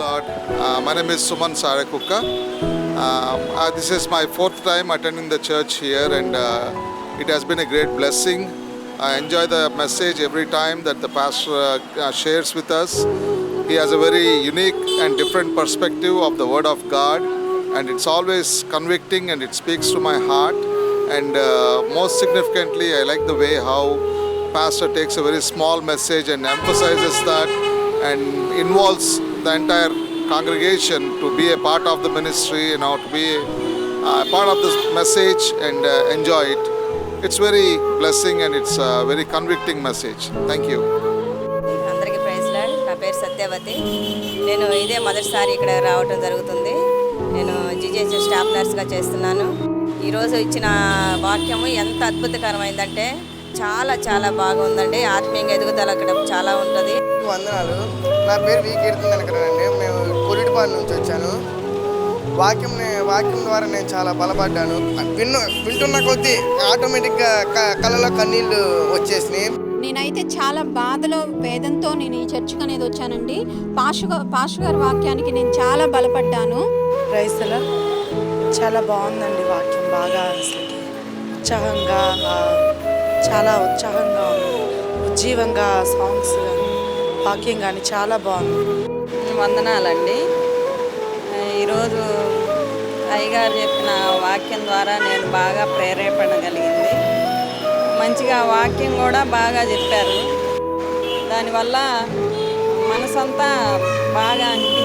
Lord. Uh, my name is Suman Sarakukka. Um, uh, this is my fourth time attending the church here, and uh, it has been a great blessing. I enjoy the message every time that the pastor uh, shares with us. He has a very unique and different perspective of the Word of God, and it's always convicting and it speaks to my heart. And uh, most significantly, I like the way how pastor takes a very small message and emphasizes that and involves the entire congregation to be a part of the ministry, you know, to be uh, a part of this message and uh, enjoy it. It's very blessing and it's a very convicting message. Thank you. అందరికీ praise Lord నా పేరు సత్యవతి నేను ఇదే మొదటిసారి ఇక్కడ రావటం జరుగుతుంది నేను జిజేహెచ్ స్టాఫ్ నర్స్గా చేస్తున్నాను ఈరోజు ఇచ్చిన వాక్యము ఎంత అద్భుతకరమైందంటే చాలా చాలా బాగుందండి. ఆత్మీయంగా ఎదుగుదల అక్కడ చాలా ఉంటుంది. వందనాలు. నా పేరు వి కీర్తన్ అండి మేము కొరిటిపాడు నుంచి వచ్చాను. వాక్యం వాక్యం ద్వారా నేను చాలా బలపడ్డాను. విన్ను వింటున్న కొద్దీ ఆటోమేటిక్గా క- కళ్ళలో కన్నీళ్ళు వచ్చేసినాయి. నేనైతే చాలా బాధలో వేదంతో నేను ఈ చర్చికి అనేది వచ్చానండి. పాషు పాషు గారి వాక్యానికి నేను చాలా బలపడ్డాను. రైతుల చాలా బాగుందండి వాక్యం. బాగా అసలు ఉత్సాహంగా చాలా ఉత్సాహంగా ఉంది. ఉజ్జీవంగా సాంగ్స్ కానీ వాక్యం కానీ చాలా బాగుంది. వందనాలండి. ఈరోజు అయ్యగారు చెప్పిన వాక్యం ద్వారా నేను బాగా ప్రేరేపణగలిగింది. మంచిగా వాక్యం కూడా బాగా చెప్పారు. దానివల్ల మనసంతా బాగా అనిపి